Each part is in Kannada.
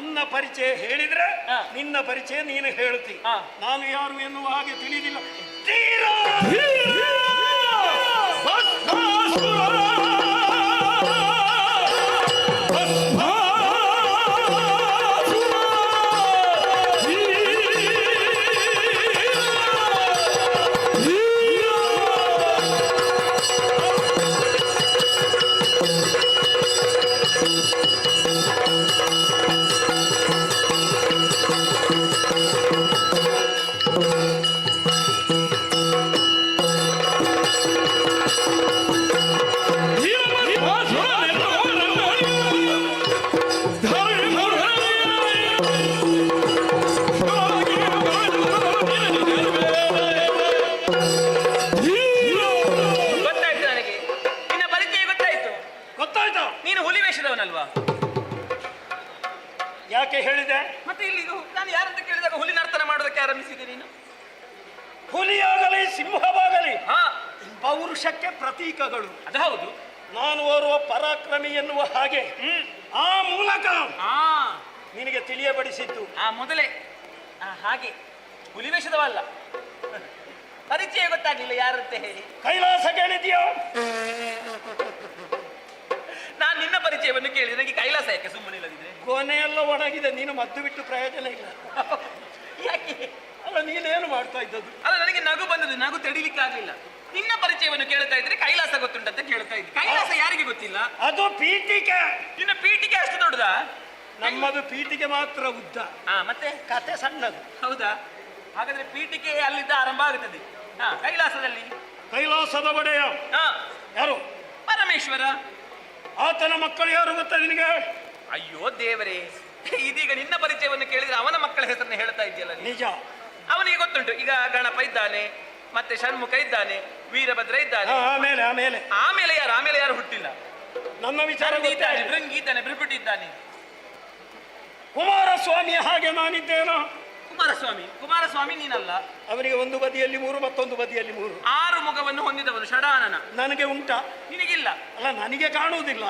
ನನ್ನ ಪರಿಚಯ ಹೇಳಿದ್ರೆ ಹಾ. ನಿನ್ನ ಪರಿಚಯ ನೀನು ಹೇಳ್ತಿ. ಹಾ. ನಾನು ಯಾರು ಎನ್ನುವ ಹಾಗೆ ತಿಳಿದಿಲ್ಲ. ತೀರಾ ಪ್ರತೀಕಗಳು. ಅದು ಹೌದು. ನಾನು ಓರ್ವ ಪರಾಕ್ರಮಿ ಎನ್ನುವ ಹಾಗೆ. ಆ ಮೂಲಕ ಆ. ನಿನಗೆ ತಿಳಿಯಬಡಿಸಿದ್ದು. ಆ ಮೊದಲೇ. ಆ, ಹಾಗೆ. ಹುಲಿ ವೇಷದವಲ್ಲ ಪರಿಚಯ ಗೊತ್ತಾಗ್ಲಿಲ್ಲ ಯಾರಂತೆ ಹೇಳಿ. ಕೈಲಾಸ ಕೇಳಿದ್ಯೋ ನಾನು ನಿನ್ನ ಪರಿಚಯವನ್ನು ಕೇಳಿ ನನಗೆ ಕೈಲಾಸ ಯಾಕೆ? ಸುಮ್ಮನೆ ಇಲ್ಲದಿದ್ರೆ. ಕೊನೆಯೆಲ್ಲ ಒಣಗಿದೆ. ನೀನು ಮದ್ದು ಬಿಟ್ಟು ಪ್ರಯೋಜನ ಇಲ್ಲ. ಯಾಕೆ? ಅಲ್ಲ ನೀನೇನು ಮಾಡ್ತಾ ಇದ್ದದ್ದು? ಅಲ್ಲ ನನಗೆ ನಗು ಬಂದದ್ದು. ನಗು ತಡಿಲಿಕ್ಕೆ ಆಗ್ಲಿಲ್ಲ ನಿನ್ನ ಪರಿಚಯವನ್ನು ಕೇಳ್ತಾ ಇದ್ರೆ ಕೈಲಾಸ ಗೊತ್ತುಂಟಂತ ಕೇಳ್ತಾ ಇದ್ದೆ. ಕೈಲಾಸ ಯಾರಿಗೆ ಗೊತ್ತಿಲ್ಲ? ಅದು ಪೀಠಿಕೆ. ನಿನ್ನ ಪೀಠಿಕೆ ಅಷ್ಟು ದೊಡ್ಡದಾ? ನಮ್ಮದು ಪೀಠಿಕೆ ಮಾತ್ರ ಉದ್ದ. ಹಾ ಮತ್ತೆ? ಕತೆ ಸಣ್ಣದು. ಹೌದಾ? ಹಾಗಾದ್ರೆ ಪೀಠಿಕೆ ಅಲ್ಲಿದ್ದ ಆರಂಭ ಆಗುತ್ತದೆ. ಹಾ ಕೈಲಾಸದಲ್ಲಿ? ಕೈಲಾಸದ ಒಡೆಯ. ಹಾ. ಯಾರು? ಪರಮೇಶ್ವರ. ಆತನ ಮಕ್ಕಳು ಯಾರು ಗೊತ್ತಾ ನಿನಗೆ? ಅಯ್ಯೋ ದೇವರೇ ಇದೀಗ ನಿನ್ನ ಪರಿಚಯವನ್ನು ಕೇಳಿದ್ರೆ ಅವನ ಮಕ್ಕಳ ಹೆಸರನ್ನು ಹೇಳ್ತಾ ಇದೆಯಲ್ಲ ನಿಜ. ಅವನಿಗೆ ಗೊತ್ತುಂಟು. ಈಗ ಗಣಪ ಇದ್ದಾನೆ ಮತ್ತೆ ಷಣ್ಮುಖ ಇದ್ದಾನೆ ವೀರಭದ್ರ ಇದ್ದಾನೆ. ಆಮೇಲೆ ಆಮೇಲೆ ಆಮೇಲೆ ಯಾರು? ಆಮೇಲೆ ಯಾರು ಹುಟ್ಟಿಲ್ಲ? ನನ್ನ ವಿಚಾರ ಇದ್ದಾನೆ ಗೊತ್ತಾಗಿದೆ. ಭೃಂಗಿ ಇದ್ದಾನೆ ಭೃಗುಟಿ ಇದ್ದಾನೆ ಕುಮಾರಸ್ವಾಮಿಯ ಹಾಗೆ ನಾನಿದ್ದೇನೋ. ಕುಮಾರಸ್ವಾಮಿ ಕುಮಾರಸ್ವಾಮಿ ನೀನಲ್ಲ. ಅವರಿಗೆ ಒಂದು ಬದಿಯಲ್ಲಿ ಮೂರು ಮತ್ತೊಂದು ಬದಿಯಲ್ಲಿ ಮೂರು. ಆರು ಮುಖವನ್ನು ಹೊಂದಿದವನು ಷಡಾನನ. ನನಗೆ ಉಂಟ. ನಿನಗಿಲ್ಲ. ಅಲ್ಲ ನನಗೆ ಕಾಣುವುದಿಲ್ಲ.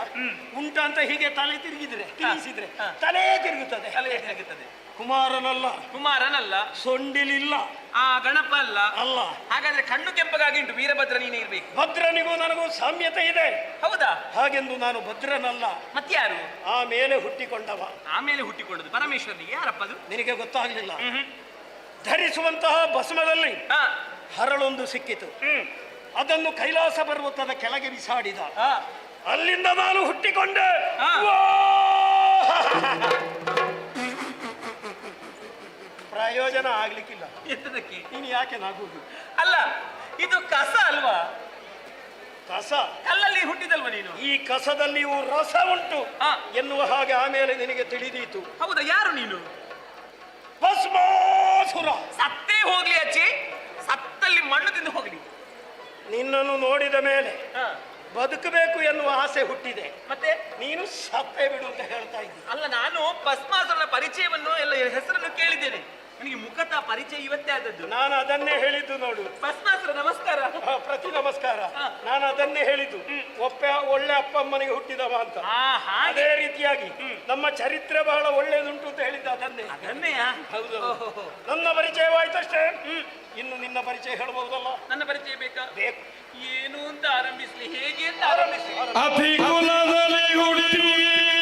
ಉಂಟ ಅಂತ ಹೀಗೆ ತಲೆ ತಿರುಗಿದ್ರೆ ತಿರುಗಿಸಿದ್ರೆ. ತಲೆ ತಿರುಗುತ್ತದೆ. ತಲೆ ತಿರುಗುತ್ತದೆ. ಕುಮಾರನಲ್ಲ. ಕುಮಾರನಲ್ಲ. ಸೊಂಡಿಲಿಲ್ಲ. ಆ ಗಣಪ ಅಲ್ಲ. ಅಲ್ಲ. ಹಾಗಾದ್ರೆ ಕಣ್ಣು ಕೆಂಪಗಾಗಿ ಉಂಟು ವೀರಭದ್ರ ನೀನೇ ಇರ್ಬೇಕು. ಭದ್ರನಿಗೂ ನನಗೂ ಸಾಮ್ಯತೆ ಇದೆ. ಹೌದಾ? ಹಾಗೆಂದು ನಾನು ಭದ್ರನಲ್ಲ. ಮತ್ಯಾರು ಆಮೇಲೆ ಹುಟ್ಟಿಕೊಂಡವ. ಆಮೇಲೆ ಹುಟ್ಟಿಕೊಂಡದ್ದು ಪರಮೇಶ್ವರನಿಗೆ ಯಾರಪ್ಪ ಅದು? ನಿನಗೆ ಗೊತ್ತಾಗಲಿಲ್ಲ. ಧರಿಸುವಂತಹ ಭಸ್ಮದಲ್ಲಿ ಹಾ. ಹರಳೊಂದು ಸಿಕ್ಕಿತು. ಅದನ್ನು ಕೈಲಾಸ ಪರ್ವತದ ಕೆಳಗೆ ಬಿಸಾಡಿದ. ಅಲ್ಲಿಂದ ನಾನು ಹುಟ್ಟಿಕೊಂಡೆ. ಹಾ. ವಾ! ಪ್ರಯೋಜನ ಆಗ್ಲಿಕ್ಕಿಲ್ಲ. ಎಂತದಕ್ಕೆ? ನೀನು ಯಾಕೆ ನಾಗುವುದು ಅಲ್ಲ ಇದು ಕಸ ಅಲ್ವಾ? ಕಸ? ಕಲ್ಲಲ್ಲಿ ಹುಟ್ಟಿದಲ್ವಾ ನೀನು? ಈ ಕಸದಲ್ಲಿಯೂ ರಸ ಉಂಟು. ಎನ್ನುವ ಹಾಗೆ ಆಮೇಲೆ ನಿನಗೆ ತಿಳಿದೀತು. ಹೌದಾ ಯಾರು ನೀನು? ಭಸ್ಮಾಸುರ. ಸತ್ತೇ ಹೋಗ್ಲಿ ಅಚ್ಚಿ ಸತ್ತಲ್ಲಿ ಮಣ್ಣು ತಿಂದು ಹೋಗ್ಲಿ. ನಿನ್ನನ್ನು ನೋಡಿದ ಮೇಲೆ ಹಾ. ಬದುಕಬೇಕು ಎನ್ನುವ ಆಸೆ ಹುಟ್ಟಿದೆ. ಮತ್ತೆ? ನೀನು ಸತ್ತೇ ಬಿಡು ಅಂತ ಹೇಳ್ತಾ ಇದ್ದೀನಿ ಅಲ್ಲ ನಾನು ಭಸ್ಮಾಸುರನ ಪರಿಚಯವನ್ನು ಎಲ್ಲ ಹೆಸರನ್ನು ಕೇಳಿದ್ದೇನೆ. ನನಗೆ ಮುಖತ ಪರಿಚಯ ಇವತ್ತೇ ಆದದ್ದು. ನಾನು ಅದನ್ನೇ ಹೇಳಿದ್ದು ನೋಡು. ಭಸ್ಮಾಸ್ತ್ರ ನಮಸ್ಕಾರ. ಆ, ಪ್ರತಿ ನಮಸ್ಕಾರ. ಹಾ. ನಾನು ಅದನ್ನೇ ಹೇಳಿದ್ದು. ಒಪ್ಪ ಒಳ್ಳೆ ಅಪ್ಪ ಅಮ್ಮನಿಗೆ ಹುಟ್ಟಿದವ ಅಂತ. ಆ ಹಾಗೆ. ಅದೇ ರೀತಿಯಾಗಿ ನಮ್ಮ ಚರಿತ್ರೆ ಬಹಳ ಒಳ್ಳೇದುಂಟು ಅಂತ ಹೇಳಿದ್ದ ಅದನ್ನೇ. ಅದನ್ನೆಯಾ? ಹೌದು. ಓಹೋಹೋ. ನನ್ನ ಪರಿಚಯವಾಯ್ತಷ್ಟೇ? ಇನ್ನು ನಿನ್ನ ಪರಿಚಯ ಹೇಳ್ಬಹುದಲ್ಲ? ನನ್ನ ಪರಿಚಯ ಬೇಕಾ? ಬೇಕು. ಏನು ಅಂತ ಆರಂಭಿಸ್ಲಿ. ಹೇಗೆ ಅಂತ ಆರಂಭಿಸಿ ಅತಿ ಕುಲದಲ್ಲಿ ಹುಟ್ಟಿ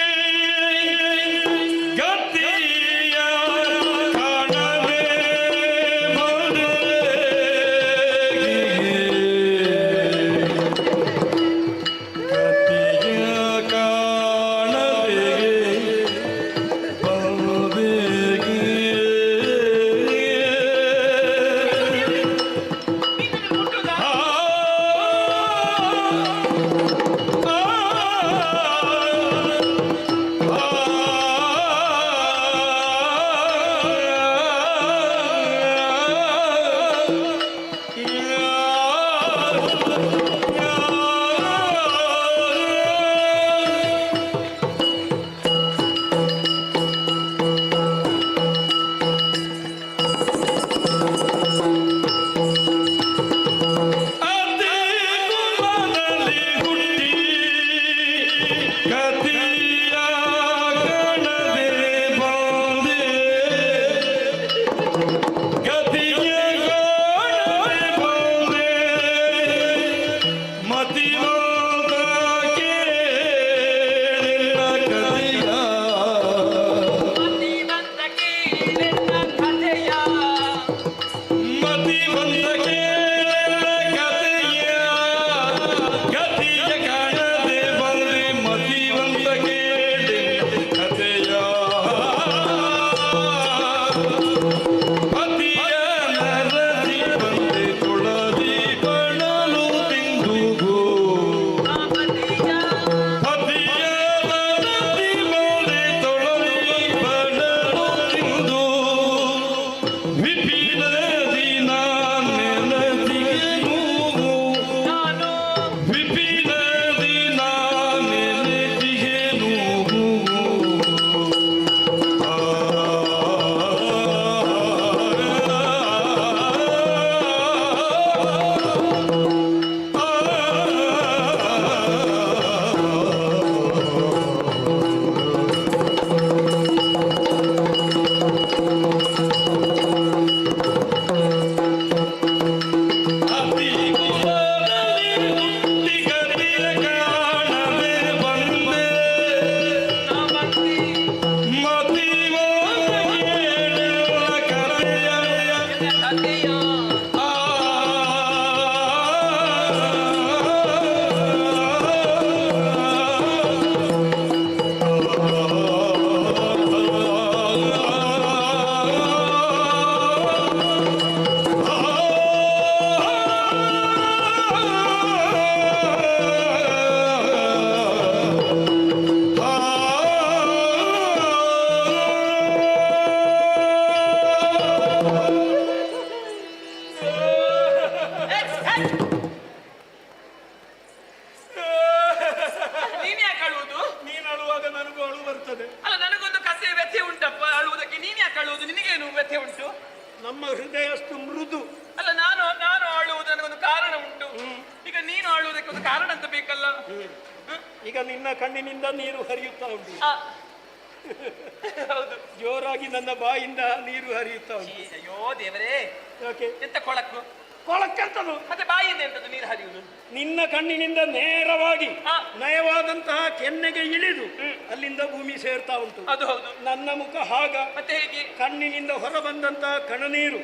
ಆ. ನಯವಾದಂತಹ ಕೆನ್ನೆಗೆ ಇಳಿದು ಅಲ್ಲಿಂದ ಭೂಮಿ ಸೇರ್ತಾ ಉಂಟು. ಅದು ಹೌದು. ನನ್ನ ಮುಖ ಹಾಗ. ಮತ್ತೆ ಹೇಗೆ? ಕಣ್ಣಿನಿಂದ ಹೊರಬಂದಂತಹ ಕಣನೀರು.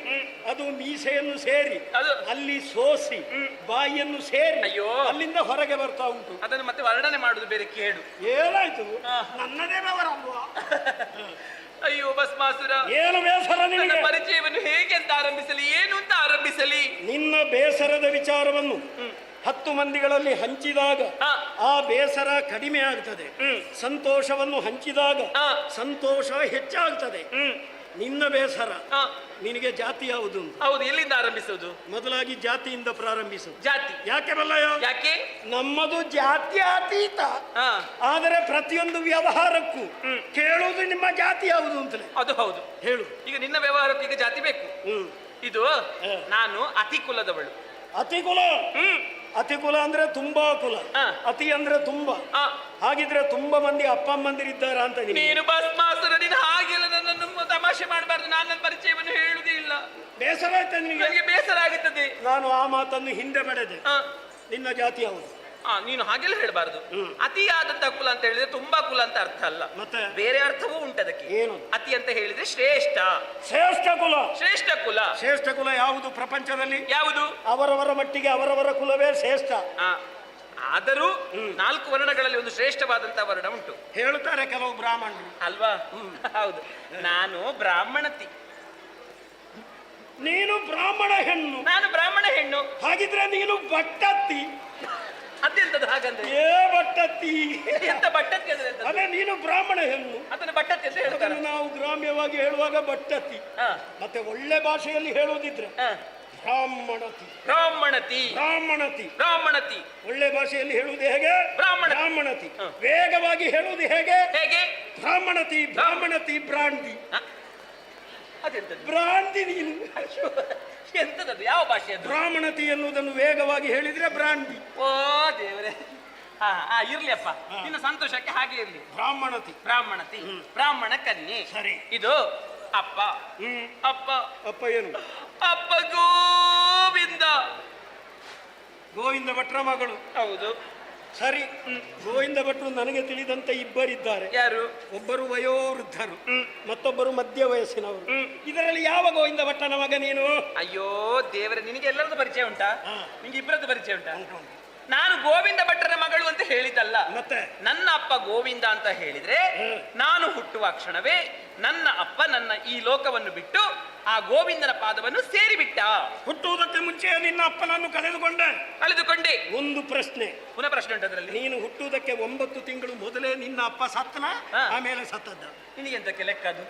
ಅದು ಮೀಸೆಯನ್ನು ಸೇರಿ ಅದು. ಅಲ್ಲಿ ಸೋಸಿ ಬಾಯಿಯನ್ನು ಸೇರಿ ಅಯ್ಯೋ. ಅಲ್ಲಿಂದ ಹೊರಗೆ ಬರ್ತಾ ಉಂಟು. ಅದನ್ನು ಮತ್ತೆ ವರ್ಣನೆ ಮಾಡುದು ಬೇರೆ ಕೇಳು ಏನಾಯ್ತು. ನನ್ನದೇ ಅವರ ಅಯ್ಯೋ ಭಸ್ಮಾಸುರ. ಏನು ಬೇಸರ ನನ್ನ ಪರಿಚಯವನ್ನು ಹೇಗೆ ಅಂತ ಆರಂಭಿಸಲಿ? ಏನು ಅಂತ ಆರಂಭಿಸಲಿ? ನಿನ್ನ ಬೇಸರದ ವಿಚಾರವನ್ನು ಹತ್ತು ಮಂದಿಗಳಲ್ಲಿ ಹಂಚಿದಾಗ ಆ. ಬೇಸರ ಕಡಿಮೆ ಆಗ್ತದೆ. ಸಂತೋಷವನ್ನು ಹಂಚಿದಾಗ. ಸಂತೋಷ ಹೆಚ್ಚಾಗ್ತದೆ. ನಿನ್ನ ಬೇಸರ ನಿನಗೆ ಜಾತಿ ಯಾವುದು ಅಂತ? ಹೌದು ಎಲ್ಲಿಂದ ಆರಂಭಿಸುವುದು? ಮೊದಲಾಗಿ ಜಾತಿಯಿಂದ ಪ್ರಾರಂಭಿಸು ಜಾತಿ. ಯಾಕೆ ಬಲ್ಲಯ್ಯ? ಯಾಕೆ? ನಮ್ಮದು ಜಾತಿ ಅತೀತ ಆದರೆ ಪ್ರತಿಯೊಂದು ವ್ಯವಹಾರಕ್ಕೂ ಕೇಳುವುದು ನಿಮ್ಮ ಜಾತಿ ಯಾವುದು ಅಂತಲೇ. ಅದು ಹೌದು. ಹೇಳು. ಈಗ ನಿನ್ನ ವ್ಯವಹಾರಕ್ಕೆ ಈಗ ಜಾತಿ ಬೇಕು. ಇದು. ನಾನು ಅತಿ ಕುಲದವಳು ಅತಿಕುಲ? ಹ್ಮ್. ಅತಿಕುಲ ಅಂದ್ರೆ ತುಂಬಾ ಕುಲ. ಅತಿ ಅಂದ್ರೆ ತುಂಬಾ. ಹಾಗಿದ್ರೆ ತುಂಬಾ ಮಂದಿ ಅಪ್ಪ ಅಮ್ಮಂದಿರಿದ್ದಾರ ಅಂತ? ನೀನು ಭಸ್ಮಾಸುರ ನೀನು ಹಾಗೆಲ್ಲ ನನ್ನನ್ನು ತಮಾಷೆ ಮಾಡಬಾರ್ದು. ನಾನು ನನ್ನ ಪರಿಚಯವನ್ನು ಹೇಳುವುದೇ ಇಲ್ಲ. ಬೇಸರ ಆಯ್ತಾ ನಿಮಗೆ? ಬೇಸರ ಆಗುತ್ತದೆ. ನಾನು ಆ ಮಾತನ್ನು ಹಿಂದೆ ಬಡೆದೆ ಆ, ನಿನ್ನ ಜಾತಿ ಅವನು ನೀನು ಹಾಗೆಲ್ಲ ಹೇಳಬಾರದು. ಅತಿಯಾದಂತ ಕುಲ ಅಂತ ಹೇಳಿದ್ರೆ ತುಂಬಾ ಕುಲ ಅಂತ ಅರ್ಥ ಅಲ್ಲ. ಮತ್ತೆ? ಬೇರೆ ಅರ್ಥವೂ ಉಂಟು ಅದಕ್ಕೆ. ಏನು? ಅತಿ ಅಂತ ಹೇಳಿದ್ರೆ ಶ್ರೇಷ್ಠ. ಶ್ರೇಷ್ಠ ಕುಲ? ಶ್ರೇಷ್ಠ ಕುಲ. ಶ್ರೇಷ್ಠ ಕುಲ ಯಾವುದು ಪ್ರಪಂಚದಲ್ಲಿ? ಯಾವುದು? ಅವರವರ ಮಟ್ಟಿಗೆ ಅವರವರ ಕುಲವೇ ಶ್ರೇಷ್ಠ. ಆದರೂ ನಾಲ್ಕು ವರ್ಣಗಳಲ್ಲಿ ಒಂದು ಶ್ರೇಷ್ಠವಾದಂತಹ ವರ್ಣ ಉಂಟು. ಹೇಳುತ್ತಾರೆ ಕೆಲವು ಬ್ರಾಹ್ಮಣರು. ಅಲ್ವಾ? ಹೌದು. ನಾನು ಬ್ರಾಹ್ಮಣತಿ. ನೀನು ಬ್ರಾಹ್ಮಣ ಹೆಣ್ಣು. ನಾನು ಬ್ರಾಹ್ಮಣ ಹೆಣ್ಣು. ಹಾಗಿದ್ರೆ ನೀನು ಬಟ್ಟತ್ತಿ ಅದೆಂತದ್ದು ಹಾಗಂದ್ರೆ? ಏ ಬಟ್ಟತ್ತಿ ಎಂತ ಬಟ್ಟತ್ತಿ ಅಂದ್ರೆ ಎಂತದ್ದು? ಅದೇ ನೀನು ಬ್ರಾಹ್ಮಣ ಹೆಣ್ಣು. ಅದನ್ನ ಬಟ್ಟತ್ತಿ ಅಂತ ಹೇಳ್ತಾರೆ. ಅದನ್ನು ನಾವು ಗ್ರಾಮ್ಯವಾಗಿ ಹೇಳುವಾಗ ಬಟ್ಟತ್ತಿ ಹಾ, ಮತ್ತೆ ಒಳ್ಳೆ ಭಾಷೆಯಲ್ಲಿ ಹೇಳುವುದಿದ್ರೆ ಹಾ. ಬ್ರಾಹ್ಮಣತಿ. ಬ್ರಾಹ್ಮಣತಿ. ಬ್ರಾಹ್ಮಣತಿ. ಬ್ರಾಹ್ಮಣತಿ. ಒಳ್ಳೆ ಭಾಷೆಯಲ್ಲಿ ಹೇಳುವುದು ಹೇಗೆ? ಬ್ರಾಹ್ಮಣ. ಬ್ರಾಹ್ಮಣತಿ. ಹ. ವೇಗವಾಗಿ ಹೇಳುವುದು ಹೇಗೆ? ಹೇಗೆ? ಬ್ರಾಹ್ಮಣತಿ ಬ್ರಾಹ್ಮಣತಿ ಬ್ರಾಂಡಿ. ಹ? ಅದೆಂತದ್ದು? ನೀನು. ಎಂತದದು ಯಾವ ಭಾಷೆ ಅದು? ಬ್ರಾಹ್ಮಣತಿ ಎನ್ನುವುದನ್ನು ವೇಗವಾಗಿ ಹೇಳಿದ್ರೆ ಬ್ರಾಂಡಿ ಓ ದೇವರೇ. ಹಾ ಹಾ ಇರ್ಲಿಯಪ್ಪ ನಿನ್ನ ಸಂತೋಷಕ್ಕೆ ಹಾಗೆ ಇರ್ಲಿ. ಬ್ರಾಹ್ಮಣತಿ. ಬ್ರಾಹ್ಮಣತಿ. ಬ್ರಾಹ್ಮಣ ಕನ್ನಿ ಸರಿ. ಇದು ಅಪ್ಪ. ಹ್ಮ್. ಅಪ್ಪ. ಅಪ್ಪ ಏನು? ಅಪ್ಪ ಗೋವಿಂದ. ಗೋವಿಂದ ಭಟ್ರ ಮಗಳು. ಹೌದು. ಸರಿ ಗೋವಿಂದ ಭಟ್ರು ನನಗೆ ತಿಳಿದಂತೆ ಇಬ್ಬರಿದ್ದಾರೆ. ಯಾರು? ಒಬ್ಬರು ವಯೋವೃದ್ಧರು ಮತ್ತೊಬ್ಬರು ಮಧ್ಯ ವಯಸ್ಸಿನವರು ಇದರಲ್ಲಿ ಯಾವ ಗೋವಿಂದ ಭಟ್ಟನ ಮಗ ನೀನು? ಅಯ್ಯೋ ದೇವರ ನಿನಗೆ ಎಲ್ಲರದ್ದು ಪರಿಚಯ ಉಂಟಾ? ನಿಮ್ಗೆ ನಿಂಗೆ ಇಬ್ಬರದ್ದು ಪರಿಚಯ ಉಂಟಾ? ನಾನು ಗೋವಿಂದ ಭಟ್ಟರ ಮಗಳು ಅಂತ ಹೇಳಿದ್ದಲ್ಲ. ಮತ್ತೆ? ನನ್ನ ಅಪ್ಪ ಗೋವಿಂದ ಅಂತ ಹೇಳಿದ್ರೆ ನಾನು ಹುಟ್ಟುವ ಕ್ಷಣವೇ ನನ್ನ ಅಪ್ಪ ನನ್ನ ಈ ಲೋಕವನ್ನು ಬಿಟ್ಟು ಆ ಗೋವಿಂದನ ಪಾದವನ್ನು ಸೇರಿಬಿಟ್ಟ. ಹುಟ್ಟುವುದಕ್ಕೆ ಮುಂಚೆ ನಿನ್ನ ಅಪ್ಪನನ್ನು ಕಳೆದುಕೊಂಡೆ. ಕಳೆದುಕೊಂಡೆ. ಒಂದು ಪ್ರಶ್ನೆ. ಪುನಃ ಪ್ರಶ್ನೆ ಉಂಟು ಅದರಲ್ಲಿ ನೀನು ಹುಟ್ಟುವುದಕ್ಕೆ ಒಂಬತ್ತು ತಿಂಗಳು ಮೊದಲೇ ನಿನ್ನ ಅಪ್ಪ ಸತ್ತನ? ಹಾ. ಆಮೇಲೆ ಸತ್ತದ್ದ. ನಿನಗೆಂತಕ್ಕೆ ಲೆಕ್ಕ ಅದು.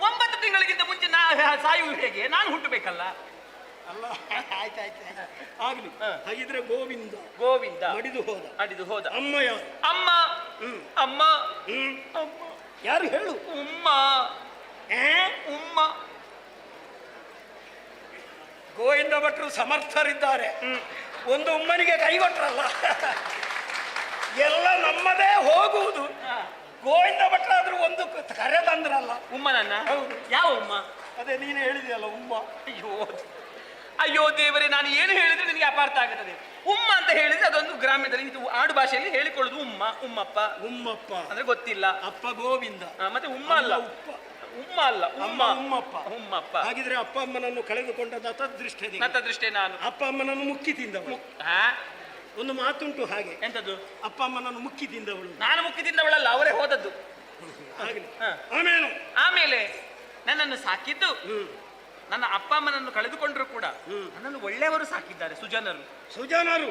ಒಂಬತ್ತು ತಿಂಗಳಿಗಿಂತ ಮುಂಚೆ ನಾ ಸಾಯುವುದು ಹೇಗೆ? ನಾನು ಹುಟ್ಟಬೇಕಲ್ಲ. ಅಲ್ಲ ಆಯ್ತಾಯ್ತು ಆಗ್ಲಿ. ಹಾ. ಹಾಗಿದ್ರೆ ಗೋವಿಂದ ಗೋವಿಂದ ಮಡಿದು ಹೋದ. ಅಡಿದು ಹೋದ. ಅಮ್ಮ ಯಾರು? ಅಮ್ಮ. ಹ್ಮ್. ಅಮ್ಮ. ಹ್ಮ್. ಅಮ್ಮ. ಯಾರು ಹೇಳು? ಉಮ್ಮ. ಏ? ಉಮ್ಮ. ಗೋವಿಂದ ಭಟ್ರು ಸಮರ್ಥರಿದ್ದಾರೆ. ಒಂದು ಉಮ್ಮನಿಗೆ ಕೈಗೊಟ್ರಲ್ಲ ಎಲ್ಲ ನಮ್ಮದೇ ಹೋಗುವುದು. ಗೋವಿಂದ ಭಟ್ರಾದ್ರೂ ಒಂದು ಕರೆ ತಂದ್ರಲ್ಲ. ಉಮ್ಮನನ್ನ? ಯಾವ ಉಮ್ಮ? ಅದೇ ನೀನು ಹೇಳಿದೆಯಲ್ಲ ಉಮ್ಮ. ಅಯ್ಯೋ ಅಯ್ಯೋ ದೇವರೇ ನಾನು ಏನು ಹೇಳಿದ್ರೆ ನಿನಗೆ ಅಪಾರ್ಥ ಆಗುತ್ತದೆ ಉಮ್ಮ ಅಂತ ಹೇಳಿದ್ರೆ ಅದೊಂದು ಗ್ರಾಮ್ಯದಲ್ಲಿ ಇದು ಆಡು ಭಾಷೆಯಲ್ಲಿ ಹೇಳಿಕೊಳ್ಳುದು ಉಮ್ಮ ಉಮ್ಮಪ್ಪ. ಉಮ್ಮಪ್ಪ. ಅಂದ್ರೆ ಗೊತ್ತಿಲ್ಲ. ಅಪ್ಪ ಗೋವಿಂದ. ಮತ್ತೆ ಉಮ್ಮ ಅಲ್ಲ. ಉಪ್ಪ. ಉಮ್ಮ ಅಲ್ಲ ಉಮ್ಮ ಉಮ್ಮಪ್ಪ. ಉಮ್ಮಪ್ಪ. ಹಾಗಿದ್ರೆ ಅಪ್ಪ ಅಮ್ಮನನ್ನು ಕಳೆದುಕೊಂಡ ದೃಷ್ಟಿ ನತ್ತ ದೃಷ್ಟಿ ನಾನು. ಅಪ್ಪ ಅಮ್ಮನನ್ನು ಮುಕ್ಕಿ ತಿಂದವಳು ಹಾ? ಒಂದು ಮಾತುಂಟು ಹಾಗೆ. ಎಂತದ್ದು? ಅಪ್ಪ ಅಮ್ಮನನ್ನು ಮುಕ್ಕಿ ತಿಂದವಳು ನಾನು ಮುಕ್ಕಿ ತಿಂದವಳಲ್ಲ ಅವರೇ ಹೋದದ್ದು. ಆಗಲಿ ಹಾ. ಆಮೇಲೆ. ಆಮೇಲೆ ನನ್ನನ್ನು ಸಾಕಿದ್ದು. ಹ್ಮ್. ನನ್ನ ಅಪ್ಪ ಅಮ್ಮನನ್ನು ಕಳೆದುಕೊಂಡ್ರು ಕೂಡ ನನ್ನನ್ನು ಒಳ್ಳೆಯವರು ಸಾಕಿದ್ದಾರೆ ಸುಜನರು. ಸುಜಾನರು?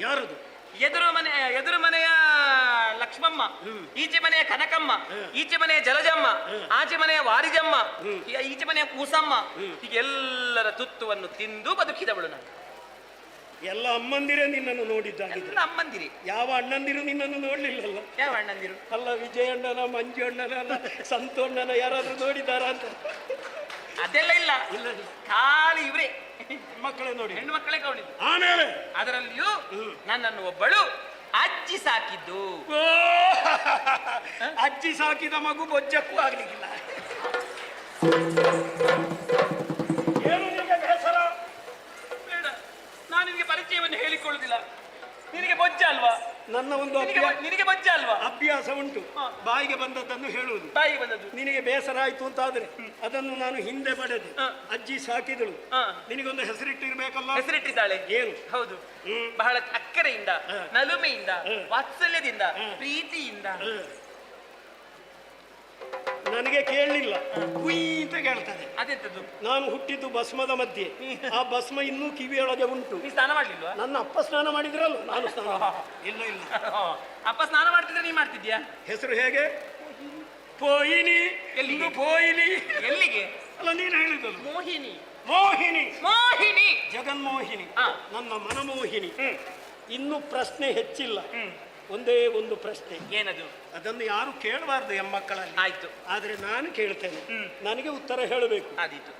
ಯಾರದು? ಎದುರು ಮನೆಯ ಎದುರು ಮನೆಯ ಲಕ್ಷ್ಮಮ್ಮ ಈಚೆ ಮನೆಯ ಕನಕಮ್ಮ ಈಚೆ ಮನೆಯ ಜಲಜಮ್ಮ ಆಚೆ ಮನೆಯ ವಾರಿಜಮ್ಮ ಈಚೆ ಮನೆಯ ಕೂಸಮ್ಮ ಹೀಗೆಲ್ಲರ ತುತ್ತುವನ್ನು ತಿಂದು ಬದುಕಿದವಳು ನಾನು. ಎಲ್ಲ ಅಮ್ಮಂದಿರೇ ನಿನ್ನನ್ನು ನೋಡಿದ್ದಾಗಿದೆ ಎಲ್ಲ ಅಮ್ಮಂದಿರಿ. ಯಾವ ಅಣ್ಣಂದಿರು ನಿನ್ನನ್ನು ನೋಡ್ಲಿಲ್ಲಲ್ಲ? ಯಾವ ಅಣ್ಣಂದಿರು? ಅಲ್ಲ ವಿಜಯಣ್ಣನ ಮಂಜು ಅಣ್ಣನ ಸಂತು ಅಣ್ಣನ ಯಾರಾದ್ರೂ ನೋಡಿದಾರ ಅಂತ. ಅದೆಲ್ಲ ಇಲ್ಲ. ಖಾಲಿ ಇವ್ರೆ. ಮಕ್ಕಳೇ ನೋಡಿ ಹೆಣ್ಣು ಮಕ್ಕಳೇ ಕೌಡಿದ್ರು ಆಮೇಲೆ? ಅದರಲ್ಲಿಯೂ ನನ್ನನ್ನು ಒಬ್ಬಳು ಅಜ್ಜಿ ಸಾಕಿದ್ದು! ಅಜ್ಜಿ ಸಾಕಿದ ಮಗು ಬೊಜ್ಜಕ್ಕೂ ಆಗ್ಲಿಕ್ಕಿಲ್ಲ. ಏನು ನಿಮಗೆ ಬೇಸರ? ಬೇಡ. ನಾನು ನಿನಗೆ ಪರಿಚಯವನ್ನು ಹೇಳಿಕೊಳ್ಳುವುದಿಲ್ಲ. ನಿನಗೆ ಬೊಜ್ಜ ಅಲ್ವಾ? ನನ್ನ ಒಂದು ನಿನಗೆ ಅಭ್ಯಾಸ ನಿನಗೆ ಮಜ್ಜೆ ಅಲ್ವಾ? ಅಭ್ಯಾಸ ಉಂಟು. ಬಾಯಿಗೆ ಬಂದದ್ದನ್ನು ಹೇಳುವುದು. ಬಾಯಿಗೆ ಬಂದದ್ದು. ನಿನಗೆ ಬೇಸರ ಆಯ್ತು ಅಂತಾದ್ರೆ ಅದನ್ನು ನಾನು ಹಿಂದೆ ಪಡೆದೆ. ಹಾ. ಅಜ್ಜಿ ಸಾಕಿದಳು. ಹಾ. ನಿನಗೊಂದು ಹೆಸರಿಟ್ಟಿರ್ಬೇಕಲ್ಲ? ಹೆಸರಿಟ್ಟಿದ್ದಾಳೆ. ಏನು? ಹೌದು. ಹ್ಮ್. ಬಹಳ ಅಕ್ಕರೆಯಿಂದ. ನಲುಮೆಯಿಂದ ವಾತ್ಸಲ್ಯದಿಂದ ಪ್ರೀತಿಯಿಂದ. ನನಗೆ ಕೇಳಲಿಲ್ಲ. ಕುಯ್ ಅಂತ ಕೇಳ್ತದೆ. ಅದೆಂತದ್ದು? ನಾನು ಹುಟ್ಟಿದ್ದು ಭಸ್ಮದ ಮಧ್ಯೆ. ಆ ಭಸ್ಮ ಇನ್ನೂ ಕಿವಿಯೊಳಗೆ ಉಂಟು. ನೀ ಸ್ನಾನ ಮಾಡಲಿಲ್ಲ ನನ್ನ ಅಪ್ಪ ಸ್ನಾನ ಮಾಡಿದ್ರಲ್ಲ ನಾನು ಸ್ನಾನ. ಇಲ್ಲ ಇಲ್ಲ. ಅಪ್ಪ ಸ್ನಾನ ಮಾಡ್ತಿದ್ರೆ ನೀ ಮಾಡ್ತಿದ್ಯಾ ಹೆಸರು ಹೇಗೆ? ಪೋಯಿನಿ ಎಲ್ಲಿಗೆ? ಪೋಯಿನಿ ಎಲ್ಲಿಗೆ? ಅಲ್ಲ ನೀನು ಹೇಳಿದಳು ಮೋಹಿನಿ. ಮೋಹಿನಿ. ಮೋಹಿನಿ. ಜಗನ್ಮೋಹಿನಿ. ಹಾ. ನನ್ನ ಮನಮೋಹಿನಿ. ಇನ್ನು ಪ್ರಶ್ನೆ ಹೆಚ್ಚಿಲ್ಲ. ಒಂದೇ ಒಂದು ಪ್ರಶ್ನೆ. ಏನದು? ಅದನ್ನು ಯಾರು ಕೇಳಬಾರ್ದು ಎಮ್ಮಕ್ಕಳಲ್ಲಿ ಆಯ್ತು. ಆದ್ರೆ ನಾನು ಕೇಳ್ತೇನೆ. ನನಗೆ ಉತ್ತರ ಹೇಳಬೇಕು. ಆದೀತು.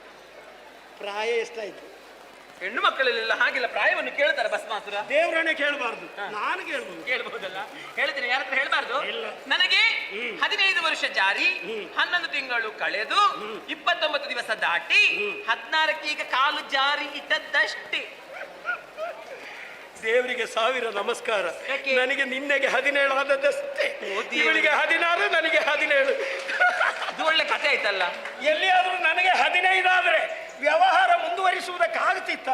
ಪ್ರಾಯ ಎಷ್ಟಾಯ್ತು? ಹೆಣ್ಣು ಮಕ್ಕಳಲ್ಲೆಲ್ಲ ಹಾಗೆಲ್ಲ ಪ್ರಾಯವನ್ನು ಕೇಳ್ತಾರೆ ಭಸ್ಮಾಸುರ. ದೇವರನ್ನೇ ಕೇಳಬಾರ್ದು. ನಾನು ಕೇಳ್ಬೋದು. ಕೇಳಬಹುದಲ್ಲ ಹೇಳ್ತೀನಿ ಯಾರ ಹತ್ರ ಹೇಳ್ಬಾರ್ದು? ಇಲ್ಲ. ನನಗೆ ಹ್ಮ್. ಹದಿನೈದು ವರ್ಷ ಜಾರಿ ಹ್ಮ್. ಹನ್ನೊಂದು ತಿಂಗಳು ಕಳೆದು ಇಪ್ಪತ್ತೊಂಬತ್ತು ದಿವಸ ದಾಟಿ ಹದಿನಾರಕ್ಕೆ ಈಗ ಕಾಲು ಜಾರಿ ಇಟ್ಟದ್ದಷ್ಟೇ. ದೇವರಿಗೆ ಸಾವಿರ ನಮಸ್ಕಾರ. ನನಗೆ ನಿನ್ನೆಗೆ ಹದಿನೇಳು ಆದದ್ದಷ್ಟೇ. ಇವಳಿಗೆ ಹದಿನಾರು ನನಗೆ ಹದಿನೇಳು. ಅದು ಒಳ್ಳೆ ಕಥೆ ಆಯ್ತಲ್ಲ? ಎಲ್ಲಿಯಾದರೂ ನನಗೆ ಹದಿನೈದು ಆದ್ರೆ ವ್ಯವಹಾರ ಮುಂದುವರಿಸುವುದಕ್ಕಾಗುತ್ತಿತ್ತ.